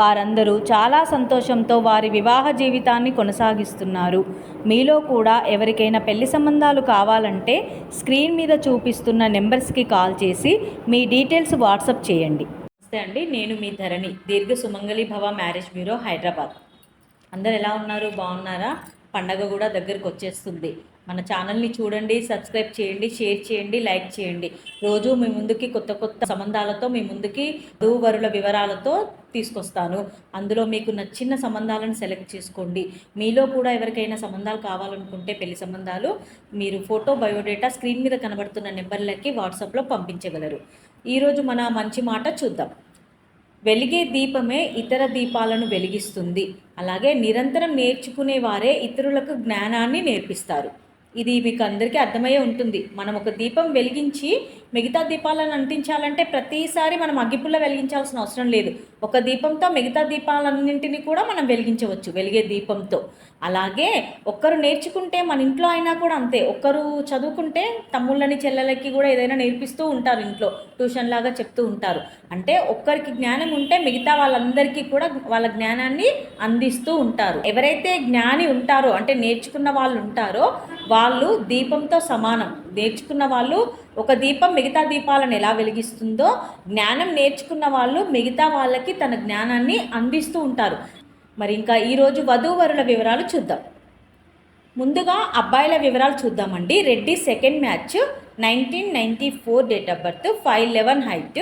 వారందరూ చాలా సంతోషంతో వారి వివాహ జీవితాన్ని కొనసాగిస్తున్నారు. మీలో కూడా ఎవరికైనా పెళ్ళి సంబంధాలు కావాలంటే స్క్రీన్ మీద చూపిస్తున్న నెంబర్స్కి కాల్ చేసి మీ డీటెయిల్స్ వాట్సప్ చేయండి. నమస్తే అండి నేను మీ ధరణి దీర్ఘ సుమంగళి భవ మ్యారేజ్ బ్యూరో హైదరాబాద్. అందరు ఎలా ఉన్నారు? బాగున్నారా? పండగ కూడా దగ్గరికి వచ్చేస్తుంది. మన ఛానల్ని చూడండి సబ్స్క్రైబ్ చేయండి షేర్ చేయండి లైక్ చేయండి. రోజు మీ ముందుకి కొత్త కొత్త సంబంధాలతో మీ ముందుకి వరుల వివరాలతో తీసుకొస్తాను. అందులో మీకు నచ్చిన సంబంధాలను సెలెక్ట్ చేసుకోండి. మీలో కూడా ఎవరికైనా సంబంధాలు కావాలనుకుంటే పెళ్ళి సంబంధాలు మీరు ఫోటో బయోడేటా స్క్రీన్ మీద కనబడుతున్న నెంబర్లకి వాట్సాప్లో పంపించగలరు. ఈరోజు మన మంచి మాట చూద్దాం. వెలిగే దీపమే ఇతర దీపాలను వెలిగిస్తుంది. అలాగే నిరంతరం నేర్చుకునే వారే ఇతరులకు జ్ఞానాన్ని నేర్పిస్తారు. ఇది మీకు అందరికీ అర్థమయ్యే ఉంటుంది. మనం ఒక దీపం వెలిగించి మిగతా దీపాలను అంటించాలంటే ప్రతిసారి మనం అగ్గిపుల్ల వెలిగించాల్సిన అవసరం లేదు. ఒక దీపంతో మిగతా దీపాలన్నింటినీ కూడా మనం వెలిగించవచ్చు వెలిగే దీపంతో. అలాగే ఒక్కరు నేర్చుకుంటే మన ఇంట్లో అయినా కూడా అంతే. ఒక్కరు చదువుకుంటే తమ్ముళ్ళని చెల్లెలకి కూడా ఏదైనా నేర్పిస్తూ ఉంటారు ఇంట్లో. ట్యూషన్ లాగా చెప్తూ ఉంటారు. అంటే ఒక్కరికి జ్ఞానం ఉంటే మిగతా వాళ్ళందరికీ కూడా వాళ్ళ జ్ఞానాన్ని అందిస్తూ ఉంటారు. ఎవరైతే జ్ఞాని ఉంటారో అంటే నేర్చుకున్న వాళ్ళు ఉంటారో వాళ్ళు దీపంతో సమానం. నేర్చుకున్న వాళ్ళు ఒక దీపం మిగతా దీపాలను ఎలా వెలిగిస్తుందో జ్ఞానం నేర్చుకున్న వాళ్ళు మిగతా వాళ్ళకి తన జ్ఞానాన్ని అందిస్తూ ఉంటారు. మరి ఇంకా ఈరోజు వధూవరుల వివరాలు చూద్దాం. ముందుగా అబ్బాయిల వివరాలు చూద్దామండి. Reddy second match nineteen ninety four date of birth five eleven height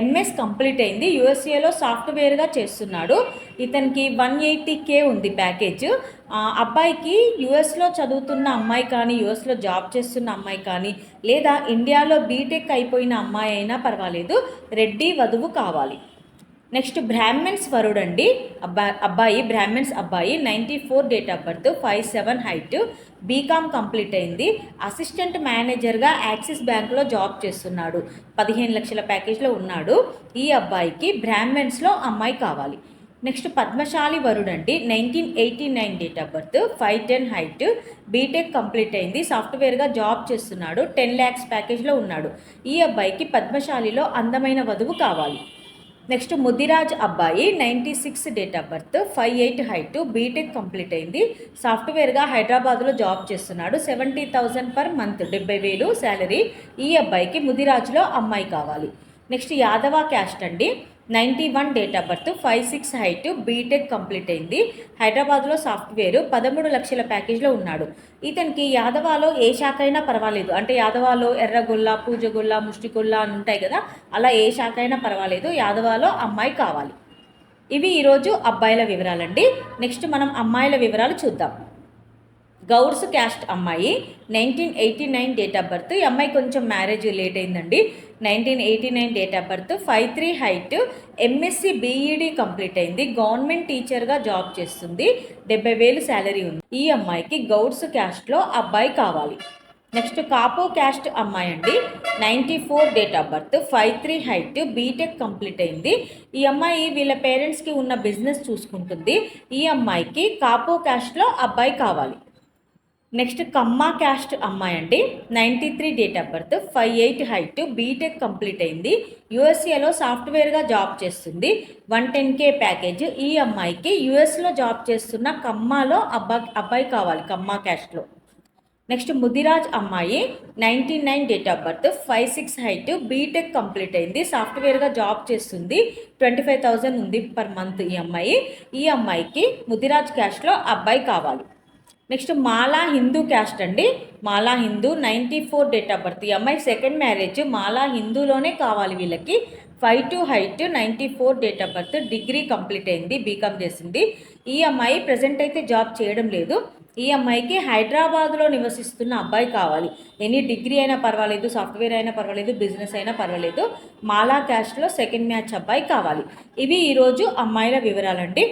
MS complete అయింది. యూఎస్ఏలో సాఫ్ట్వేర్గా చేస్తున్నాడు. ఇతనికి వన్ ఎయిటీ కే ఉంది ప్యాకేజ్. అబ్బాయికి యుఎస్లో చదువుతున్న అమ్మాయి కానీ యుఎస్లో జాబ్ చేస్తున్న అమ్మాయి కానీ లేదా ఇండియాలో బీటెక్ అయిపోయిన అమ్మాయి అయినా పర్వాలేదు. రెడ్డి వధువు కావాలి. నెక్స్ట్ బ్రాహ్మిన్స్ వరుడు అండి. అబ్బాయి అబ్బాయి బ్రాహ్మిన్స్ అబ్బాయి ninety four date of birth five seven height BCom complete అయింది. అసిస్టెంట్ మేనేజర్గా యాక్సిస్ బ్యాంక్లో జాబ్ చేస్తున్నాడు. పదిహేను లక్షల ప్యాకేజ్లో ఉన్నాడు. ఈ అబ్బాయికి బ్రాహ్మణ్స్లో అమ్మాయి కావాలి. నెక్స్ట్ పద్మశాలి వరుడు అండి. Nineteen eighty nine date of birth five ten height BTech complete అయింది. సాఫ్ట్వేర్గా జాబ్ చేస్తున్నాడు. టెన్ ల్యాక్స్ ప్యాకేజ్లో ఉన్నాడు. ఈ అబ్బాయికి పద్మశాలిలో అందమైన వధువు కావాలి. నెక్స్ట్ ముదిరాజ్ అబ్బాయి ninety six date of birth five eight height BTech complete అయింది. సాఫ్ట్వేర్గా హైదరాబాద్లో జాబ్ చేస్తున్నాడు. సెవెంటీ థౌజండ్ పర్ మంత్ డెబ్బై వేలు శాలరీ. ఈ అబ్బాయికి ముదిరాజ్లో అమ్మాయి కావాలి. నెక్స్ట్ యాదవ క్యాస్ట్ అండి. Ninety one date of birth five six height BTech complete అయింది. హైదరాబాద్లో సాఫ్ట్వేర్ పదమూడు లక్షల ప్యాకేజ్లో ఉన్నాడు. ఇతనికి యాదవాలో ఏ శాఖ అయినా పర్వాలేదు. అంటే యాదవాలో ఎర్రగొల్ల పూజగొల్ల ముష్టిగొల్ల అని ఉంటాయి కదా అలా ఏ శాఖ అయినా పర్వాలేదు. యాదవాలో అమ్మాయి కావాలి. ఇవి ఈరోజు అబ్బాయిల వివరాలండి. నెక్స్ట్ మనం అమ్మాయిల వివరాలు చూద్దాం. గౌడ్స్ క్యాస్ట్ అమ్మాయి. Nineteen eighty nine date of birth. ఈ అమ్మాయి కొంచెం మ్యారేజ్ లేట్ అయిందండి. Nineteen eighty nine date of birth. Five three height. MSc BEd complete అయింది. గవర్నమెంట్ టీచర్గా జాబ్ చేస్తుంది. డెబ్బై వేలు శాలరీ ఉంది. ఈ అమ్మాయికి గౌడ్స్ క్యాస్ట్లో అబ్బాయి కావాలి. నెక్స్ట్ కాపో క్యాస్ట్ అమ్మాయి అండి. Ninety four date of birth. Five three height. BTech complete అయింది. ఈ అమ్మాయి వీళ్ళ పేరెంట్స్కి ఉన్న బిజినెస్ చూసుకుంటుంది. ఈ అమ్మాయికి కాపో క్యాస్ట్లో అబ్బాయి కావాలి. నెక్స్ట్ కమ్మా క్యాస్ట్ అమ్మాయి అండి. Ninety three date of birth five eight height BTech complete అయింది. యూఎస్ఏలో సాఫ్ట్వేర్గా జాబ్ చేస్తుంది. One ten K package. ఈ అమ్మాయికి యూఎస్లో జాబ్ చేస్తున్న కమ్మాలో అబ్బా అబ్బాయి కావాలి కమ్మా క్యాస్ట్లో. నెక్స్ట్ ముదిరాజ్ అమ్మాయి ninety nine date of birth five six height BTech complete అయింది. సాఫ్ట్వేర్గా జాబ్ చేస్తుంది. ట్వంటీ ఫైవ్ థౌజండ్ ఉంది పర్ మంత్ ఈ అమ్మాయి. ఈ అమ్మాయికి ముదిరాజ్ క్యాస్ట్లో అబ్బాయి కావాలి. నెక్స్ట్ మాలా హిందూ క్యాస్ట్ అండి. Mala Hindu ninety four date of birth ఈ అమ్మాయి సెకండ్ మ్యారేజ్. మాలా హిందూలోనే కావాలి వీళ్ళకి. Five two height ninety four date of birth degree complete అయింది బీకామ్ చేసింది. ఈ అమ్మాయి ప్రజెంట్ అయితే జాబ్ చేయడం లేదు. ఈ అమ్మాయికి హైదరాబాద్లో నివసిస్తున్న అబ్బాయి కావాలి. ఎనీ డిగ్రీ అయినా పర్వాలేదు సాఫ్ట్వేర్ అయినా పర్వాలేదు బిజినెస్ అయినా పర్వాలేదు. మాలా క్యాస్ట్లో సెకండ్ మ్యాచ్ అబ్బాయి కావాలి. ఇవి ఈరోజు అమ్మాయిల వివరాలండి.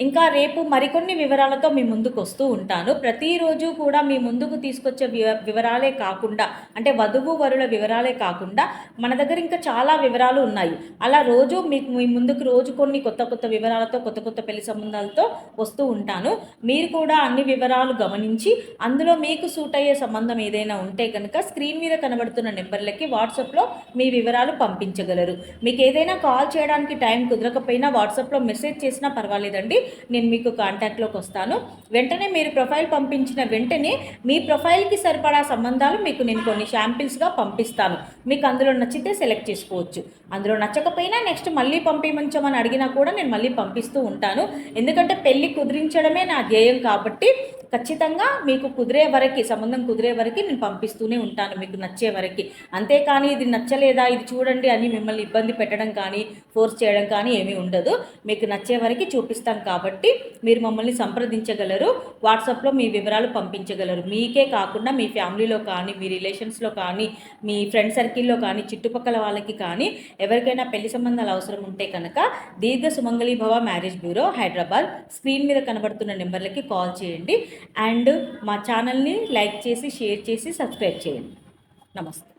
ఇంకా రేపు మరికొన్ని వివరాలతో మీ ముందుకు వస్తూ ఉంటాను. ప్రతిరోజు కూడా మీ ముందుకు తీసుకొచ్చే వివ- వివరాలే కాకుండా అంటే వధువు వరుల వివరాలే కాకుండా మన దగ్గర ఇంకా చాలా వివరాలు ఉన్నాయి. అలా రోజు మీకు మీ ముందుకు రోజు కొన్ని కొత్త కొత్త వివరాలతో కొత్త కొత్త పెళ్ళి సంబంధాలతో వస్తూ ఉంటాను. మీరు కూడా అన్ని వివరాలు గమనించి అందులో మీకు సూట్ అయ్యే సంబంధం ఏదైనా ఉంటే కనుక స్క్రీన్ మీద కనబడుతున్న నెంబర్లకి వాట్సాప్లో మీ వివరాలు పంపించగలరు. మీకు ఏదైనా కాల్ చేయడానికి టైం కుదరకపోయినా వాట్సాప్లో మెసేజ్ చేసినా పర్వాలేదండి. నేను మీకు కాంటాక్ట్లోకి వస్తాను. వెంటనే మీరు ప్రొఫైల్ పంపించిన వెంటనే మీ ప్రొఫైల్కి సరిపడా సంబంధాలు మీకు నేను కొన్ని శాంపిల్స్గా పంపిస్తాను. మీకు అందులో నచ్చితే సెలెక్ట్ చేసుకోవచ్చు. అందులో నచ్చకపోయినా నెక్స్ట్ మళ్ళీ పంపించమని అడిగినా కూడా నేను మళ్ళీ పంపిస్తూ ఉంటాను. ఎందుకంటే పెళ్ళి కుదిరించడమే నా ధ్యేయం కాబట్టి ఖచ్చితంగా మీకు కుదిరే వరకు సంబంధం కుదిరే వరకు నేను పంపిస్తూనే ఉంటాను మీకు నచ్చే వరకు. అంతేకాని ఇది నచ్చలేదా ఇది చూడండి అని మిమ్మల్ని ఇబ్బంది పెట్టడం కానీ ఫోర్స్ చేయడం కానీ ఏమీ ఉండదు. మీకు నచ్చే వరకు చూపిస్తాం కాబట్టి మీరు మమ్మల్ని సంప్రదించగలరు వాట్సాప్లో మీ వివరాలు పంపించగలరు. మీకే కాకుండా మీ ఫ్యామిలీలో కానీ మీ రిలేషన్స్లో కానీ మీ ఫ్రెండ్ సర్కిల్లో కానీ చుట్టుపక్కల వాళ్ళకి కానీ ఎవరికైనా పెళ్ళి సంబంధాలు అవసరం ఉంటే కనుక Deergha Sumangalibhava marriage bureau Hyderabad. Screen మీద కనబడుతున్న నెంబర్లకి కాల్ చేయండి. అండ్ మా ఛానల్ని లైక్ చేసి షేర్ చేసి సబ్స్క్రైబ్ చేయండి. నమస్తే.